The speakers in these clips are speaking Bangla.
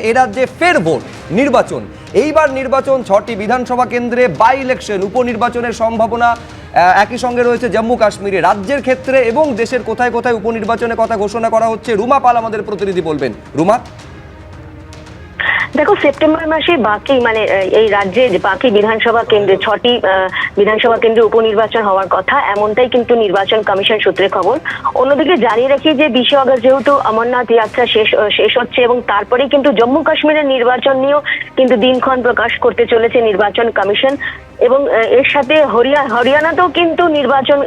এ ফের ভোট, নির্বাচন। এইবার নির্বাচন, ছটি বিধানসভা কেন্দ্রে বাই ইলেকশন উপনির্বাচনের সম্ভাবনা একই সঙ্গে রয়েছে জম্মু কাশ্মীরে। রাজ্যের ক্ষেত্রে এবং দেশের কোথায় কোথায় উপনির্বাচনের কথা ঘোষণা করা হচ্ছে, রুমা পাল আমাদের প্রতিনিধি বলবেন। রুমা? দেখো, সেপ্টেম্বর মাসে বাকি মানে এই রাজ্যে বাকি বিধানসভা কেন্দ্রে ছটি বিধানসভা কেন্দ্রে উপনির্বাচন হওয়ার কথা এমনটাই কিন্তু নির্বাচন কমিশন সূত্রে খবর। অন্যদিকে জানিয়ে রাখি যে বিশে অগস্ট যেহেতু অমরনাথ যাত্রা শেষ শেষ হচ্ছে এবং তারপরে কিন্তু জম্মু কাশ্মীরের নির্বাচন নিয়েও কিন্তু দিনক্ষণ প্রকাশ করতে চলেছে নির্বাচন কমিশন। এবং এর সাথে হরিয়া হরিয়ানাতেও কিন্তু নির্বাচন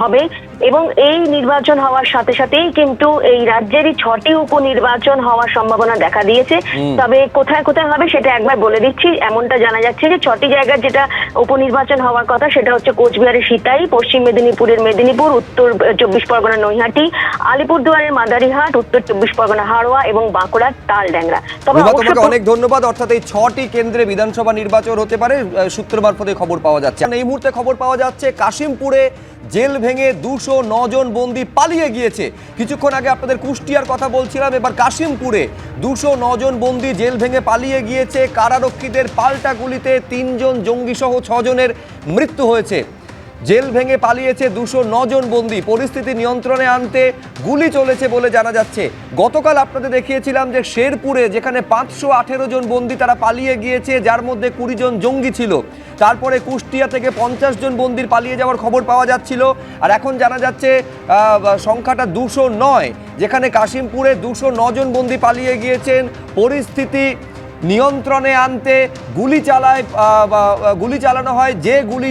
হবে এবং এই নির্বাচন হওয়ার সাথে সাথেই কিন্তু এই রাজ্যেরই ছটি উপনির্বাচন হওয়ার সম্ভাবনা দেখা দিয়েছে। তবে কোথায় কোথায় হবে সেটা একবার বলে দিচ্ছি। এমনটা জানা যাচ্ছে যে ছটি জায়গার যেটা উপনির্বাচন হওয়ার কথা সেটা হচ্ছে কোচবিহারের সিতাই পশ্চিম মেদিনীপুরের মেদিনীপুর উত্তর চব্বিশ পরগনা নৈহাটি আলিপুরদুয়ারের মাদারিহাট উত্তর চব্বিশ পরগনা হাড়োয়া এবং বাঁকুড়ার তালড্যাংরা। তবে তোমাকে অনেক ধন্যবাদ। অর্থাৎ এই ছটি কেন্দ্রে বিধানসভা নির্বাচন হতে পারে সূত্র মারফতে খবর পাওয়া যাচ্ছে। এই মুহূর্তে খবর পাওয়া যাচ্ছে কাশিমপুরে জেল ভেঙে দুশো জন বন্দি পালিয়ে গিয়েছে। কিছুক্ষণ আগে আপনাদের কুষ্টিয়ার কথা বলছিলাম, এবার কাশিমপুরে দুশো জন বন্দি জেল ভেঙে পালিয়ে গিয়েছে। কারারক্ষীদের পাল্টা গুলিতে তিনজন জঙ্গিসহ ছজনের মৃত্যু হয়েছে। জেল ভেঙে পালিয়েছে দুশো জন বন্দি। পরিস্থিতি নিয়ন্ত্রণে আনতে গুলি চলেছে বলে জানা যাচ্ছে। গতকাল আপনাদের দেখিয়েছিলাম যে শেরপুরে যেখানে পাঁচশো আঠেরো জন বন্দি তারা পালিয়ে গিয়েছে, যার মধ্যে কুড়ি জন জঙ্গি ছিল। তারপরে কুষ্টিয়া থেকে পঞ্চাশ জন বন্দির পালিয়ে যাওয়ার খবর পাওয়া যাচ্ছিল। আর এখন জানা যাচ্ছে সংখ্যাটা দুশো নয়, যেখানে কাশিমপুরে দুশো জন বন্দি পালিয়ে গিয়েছেন। পরিস্থিতি নিয়ন্ত্রণে আনতে গুলি চালায় গুলি চালানো হয়। যে গুলি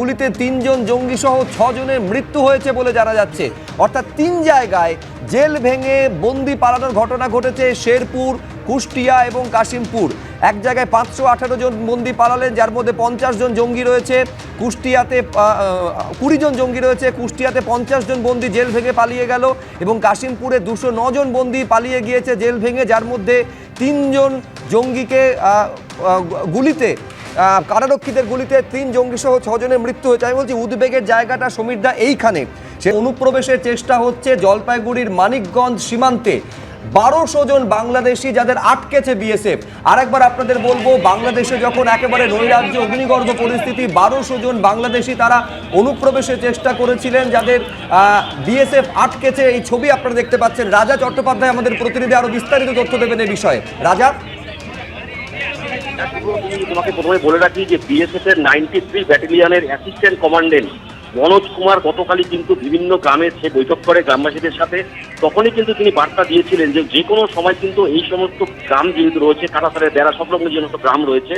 গুলিতে তিনজন জঙ্গি সহ ছজনের মৃত্যু হয়েছে বলে জানা যাচ্ছে। অর্থাৎ তিন জায়গায় জেল ভেঙে বন্দি পালানোর ঘটনা ঘটেছে শেরপুর, কুষ্টিয়া এবং কাশিমপুর। এক জায়গায় পাঁচশো আঠারো জন বন্দি পালালেন, যার মধ্যে পঞ্চাশ জন জঙ্গি রয়েছে। কুষ্টিয়াতে কুড়ি জন জঙ্গি রয়েছে। কুষ্টিয়াতে পঞ্চাশ জন বন্দি জেল ভেঙে পালিয়ে গেল এবং কাশিমপুরে দুশো জন বন্দি পালিয়ে গিয়েছে জেল ভেঙে, যার মধ্যে তিনজন জঙ্গিকে গুলিতে কারারক্ষীদের গুলিতে তিন জঙ্গি সহ ছজনের মৃত্যু হয়েছে। আমি বলছি, উদ্বেগের জায়গাটা সমীরদা এইখানে। সে অনুপ্রবেশের চেষ্টা হচ্ছে জলপাইগুড়ির মানিকগঞ্জ সীমান্তে। বারোশো জন বাংলাদেশি যাদের আটকেছে বিএসএফ। আরেকবার আপনাদের বলব, বাংলাদেশে যখন একেবারে নৈরাজ্য, অগ্নিগর্ভ পরিস্থিতি, বারোশো জন বাংলাদেশি তারা অনুপ্রবেশের চেষ্টা করেছিলেন, যাদের বিএসএফ আটকেছে। এই ছবি আপনারা দেখতে পাচ্ছেন। রাজা চট্টোপাধ্যায় আমাদের প্রতিনিধি, আরও বিস্তারিত তথ্য দেবেন এই বিষয়ে। রাজা? তোমাকে প্রথমে বলে রাখি যে বিএসএফ এর নাইনটি থ্রি ব্যাটালিয়নের অ্যাসিস্ট্যান্ট কমান্ডেন্ট মনোজ কুমার গতকালই কিন্তু বিভিন্ন গ্রামে সে বৈঠক করে গ্রামবাসীদের সাথে। তখনই কিন্তু তিনি বার্তা দিয়েছিলেন যে যে কোনো সময় কিন্তু এই সমস্ত গ্রাম যেহেতু রয়েছে, কাটাতারের বেড়া সংলগ্ন যে সমস্ত গ্রাম রয়েছে,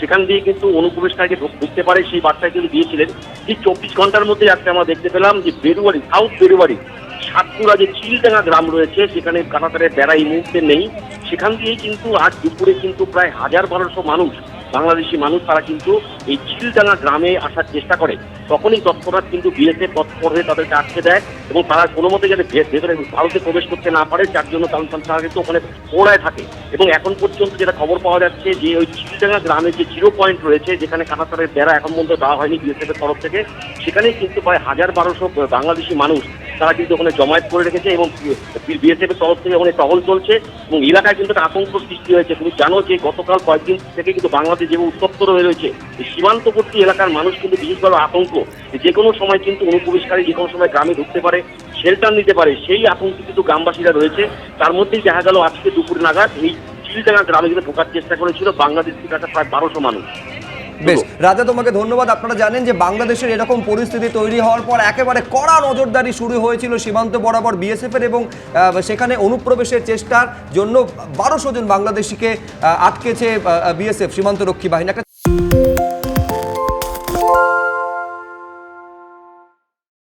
সেখান দিয়ে কিন্তু অনুপ্রবেশকারীকে ঢুক- ঢুকতে পারে সেই বার্তা কিন্তু দিয়েছিলেন। ঠিক চব্বিশ ঘণ্টার মধ্যে আজকে আমরা দেখতে পেলাম যে বেরুয়ারি, সাউথ বেরুয়ারি, সাতপুরা যে চিলডাঙ্গা গ্রাম রয়েছে, সেখানে কাটাতারের বেড়া এই মুহূর্তে নেই। সেখান দিয়েই কিন্তু আজ দুপুরে কিন্তু প্রায় হাজার বারোশো মানুষ, বাংলাদেশি মানুষ তারা কিন্তু এই চিলডাঙ্গা গ্রামে আসার চেষ্টা করে। তখনই তৎপরতা কিন্তু বিএসএ তৎপর হয়ে তাদেরকে আটকে দেয় এবং তারা কোনো মতে যাতে ভেতরে ভারতে প্রবেশ করতে না পারে, যার জন্য তারা কিন্তু ওখানে ওড়ায় থাকে। এবং এখন পর্যন্ত যেটা খবর পাওয়া যাচ্ছে যে ওই চিলডাঙ্গা গ্রামে যে জিরো পয়েন্ট রয়েছে, যেখানে কাঁটাতারের বেড়া এখন পর্যন্ত দেওয়া হয়নি বিএসএফ এর তরফ থেকে, সেখানেই কিন্তু প্রায় হাজার বারোশো বাংলাদেশি মানুষ তারা কিন্তু ওখানে জমায়েত করে রেখেছে এবং বিএসএফ এর তরফ থেকে ওখানে টহল চলছে এবং এলাকায় কিন্তু একটা আতঙ্ক সৃষ্টি হয়েছে। তুমি জানো যে গতকাল কয়েকদিন থেকে কিন্তু বাংলাদেশ যেভাবে উত্তপ্ত হয়ে রয়েছে সীমান্তবর্তী এলাকার মানুষ কিন্তু বিশেষভাবে আতঙ্ক যে যে কোনো সময় কিন্তু অনুপ্রবেশকারী যে কোনো সময় গ্রামে ঢুকতে পারে শেল্টার নিতে পারে, সেই আতঙ্কে কিন্তু গ্রামবাসীরা রয়েছে। তার মধ্যেই দেখা গেল আজকে দুপুর নাগাদ এই চিলডাঙ্গা গ্রামে কিন্তু ঢোকার চেষ্টা করেছিল বাংলাদেশ থেকে আসা প্রায় বারোশো মানুষ। বেশ রাজা তোমাকে ধন্যবাদ। আপনারা জানেন যে বাংলাদেশের এরকম পরিস্থিতি তৈরি হওয়ার পর একেবারে কড়া নজরদারি শুরু হয়েছিল সীমান্ত বরাবর বিএসএফ এর এবং সেখানে অনুপ্রবেশের চেষ্টার জন্য বারোশো জন বাংলাদেশিকে আটকেছে বিএসএফ, সীমান্তরক্ষী বাহিনী।